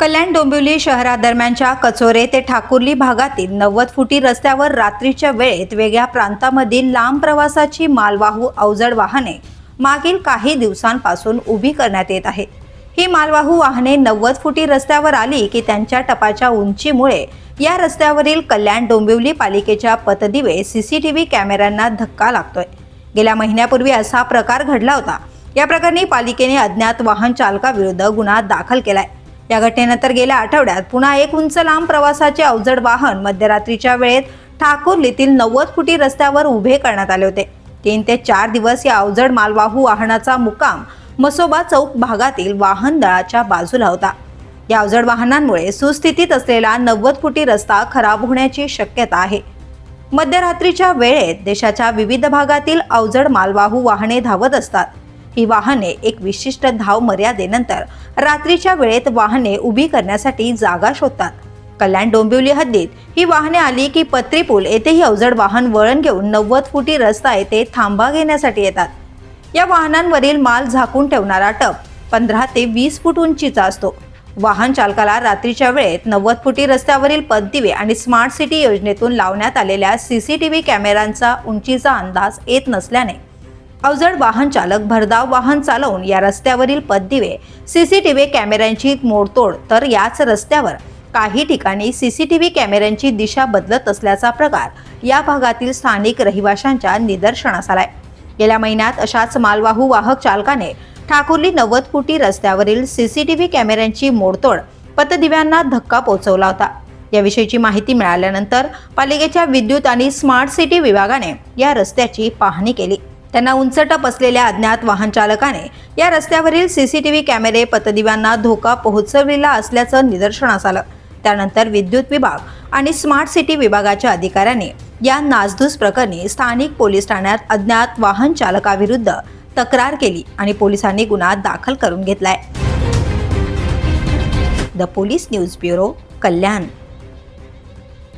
कल्याण डोंबिवली शहरादरम्यानच्या कचोरे ते ठाकुर्ली भागातील नव्वद फुटी रस्त्यावर रात्रीच्या वेळेत वेगळ्या प्रांतामधील लांब प्रवासाची मालवाहू अवजड वाहने मागील काही दिवसांपासून उभी करण्यात येत आहे ही मालवाहू वाहने नव्वद फुटी रस्त्यावर आली की त्यांच्या टपाच्या उंचीमुळे या रस्त्यावरील कल्याण डोंबिवली पालिकेच्या पतदिवे सीसीटीव्ही कॅमेऱ्यांना धक्का लागतोय. गेल्या महिन्यापूर्वी असा प्रकार घडला होता. या प्रकरणी पालिकेने अज्ञात वाहन चालकाविरुद्ध गुन्हा दाखल केलाय. या घटनेनंतर गेल्या आठवड्यात पुन्हा एक उंच लांब प्रवासाचे अवजड वाहन मध्यरात्रीच्या वेळेत ठाकुर्लीतील नव्वद फुटी रस्त्यावर उभे करण्यात आले होते. तीन ते चार दिवस या अवजड मालवाहू वाहनाचा मुक्काम मसोबा चौक भागातील वाहन दळाच्या बाजूला होता. या अवजड वाहनांमुळे सुस्थितीत असलेला नव्वद फुटी रस्ता खराब होण्याची शक्यता आहे. मध्यरात्रीच्या वेळेत देशाच्या विविध भागातील अवजड मालवाहू वाहने धावत असतात. ही वाहने एक विशिष्ट धाव मर्यादेनंतर रात्रीच्या वेळेत वाहने उभी करण्यासाठी जागा शोधतात. कल्याण डोंबिवली हद्दीत ही वाहने आली की पत्री पूल अवजड वाहन वळण घेऊन नव्वद फुटी रस्ता येथे थांबा घेण्यासाठी येतात. या वाहनांवरील माल झाकून ठेवणारा टप पंधरा ते वीस फूट उंचीचा असतो. वाहन चालकाला रात्रीच्या वेळेत नव्वद फुटी रस्त्यावरील पददिवे आणि स्मार्ट सिटी योजनेतून लावण्यात आलेल्या सीसीटीव्ही कॅमेऱ्यांचा उंचीचा अंदाज येत नसल्याने अवजड वाहन चालक भरधाव वाहन चालवून या रस्त्यावरील पददिवे सीसीटीव्ही कॅमेऱ्यांची मोडतोड तर याच रस्त्यावर काही ठिकाणी सीसीटीव्ही कॅमेऱ्यांची दिशा बदलत असल्याचा प्रकार या भागातील स्थानिक रहिवाशांच्या निदर्शनास आलाय. गेल्या महिन्यात अशाच मालवाहू वाहक चालकाने ठाकुर्ली नव्वद फुटी रस्त्यावरील सीसीटीव्ही कॅमेऱ्यांची मोडतोड पतदिव्यांना धक्का पोहोचवला होता. याविषयीची माहिती मिळाल्यानंतर पालिकेच्या विद्युत आणि स्मार्ट सिटी विभागाने या रस्त्याची पाहणी केली. त्यांना उंचटप असलेल्या अज्ञात वाहन चालकाने या रस्त्यावरील सीसीटीव्ही कॅमेरे पतदिव्यांना धोका पोहोचवलेला असल्याचं निदर्शनास आलं. त्यानंतर विद्युत विभाग आणि स्मार्ट सिटी विभागाच्या अधिकाऱ्यांनी या नासधूस प्रकरणी स्थानिक पोलीस ठाण्यात अज्ञात वाहन चालकाविरुद्ध तक्रार केली आणि पोलिसांनी गुन्हा दाखल करून घेतलाय. The police news bureau Kalyan.